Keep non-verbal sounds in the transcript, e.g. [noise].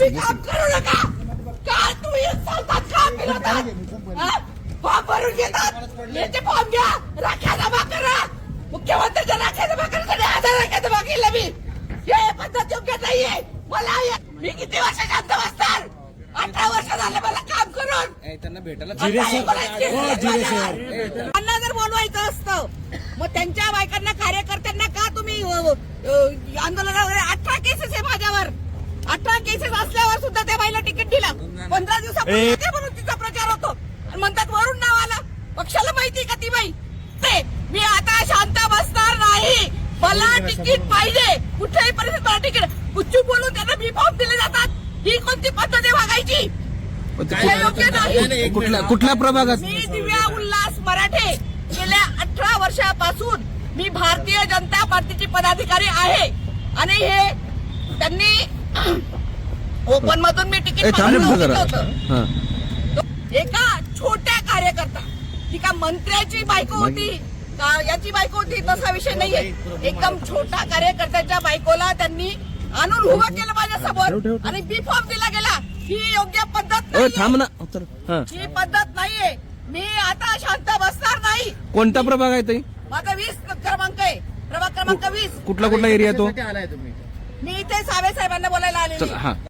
तुम्ही काम करू नका. का तुम्ही चालतात का फिरवतात हा? फॉर्म भरून घेतात. याचे फॉर्म घ्या. राख्या जमा करा मुख्यमंत्र्यांच्या राख्या जमा करण्यासाठी आधार राख्या जमा केल्या मी. हे पद्धत योग्य नाहीये. मला मी किती वर्ष शांत बसणार? अठरा वर्ष झाले मला काम करून. त्यांना भेटायला जिरे सर. हो, जिरे. त्यांना बोलवायचं असतं मग त्यांच्या बायकांना कार्यकर्त्यांना का तुम्ही आंदोलना वगैरे अठरा केसेस आहे माझ्यावर? अठरा केसेस असल्यावर सुद्धा त्या बाईला तिकीट दिलं. पंधरा दिवसापूर्वी ए. ते म्हणून तिचा प्रचार होतो. आणि म्हणतात वरून नाव आलं. पक्षाला माहिती का ती बाई? ते मी आता शांत बसणार नाही. मला तिकीट पाहिजे. कुठल्याही परिस्थितीत मला तिकीट. गुच्चू बोलून त्यांना बी फॉर्म दिले जातात. ही कोणती पद्धत आहे वागायची कुठल्या प्रभागात? मी दिव्या उल्हास मराठे. गेल्या अठरा वर्षापासून मी भारतीय जनता पार्टीची पदाधिकारी आहे. आणि हे त्यांनी [coughs] ओपन मधून मी तिकीट. होतं. हा. एका छोट्या कार्यकर्ता. ती का मंत्र्याची बायको होती? का याची बायको होती? तसा विषय नाहीये. एकदम छोटा कार्यकर्त्याच्या बायकोला त्यांनी आणून उभं केलं माझ्यासमोर. आणि बी फॉर्म दिला गेला. ही योग्य पद्धत हा. ही पद्धत नाहीये. मी आता शांत बसणार नाही. कोणता प्रभाग आहे ताई? माझा वीस क्रमांक आहे. प्रभाग क्रमांक वीस. कुठला कुठला एरिया तो? मी इथे सावे साहेबांना बोलायला आले चल हा.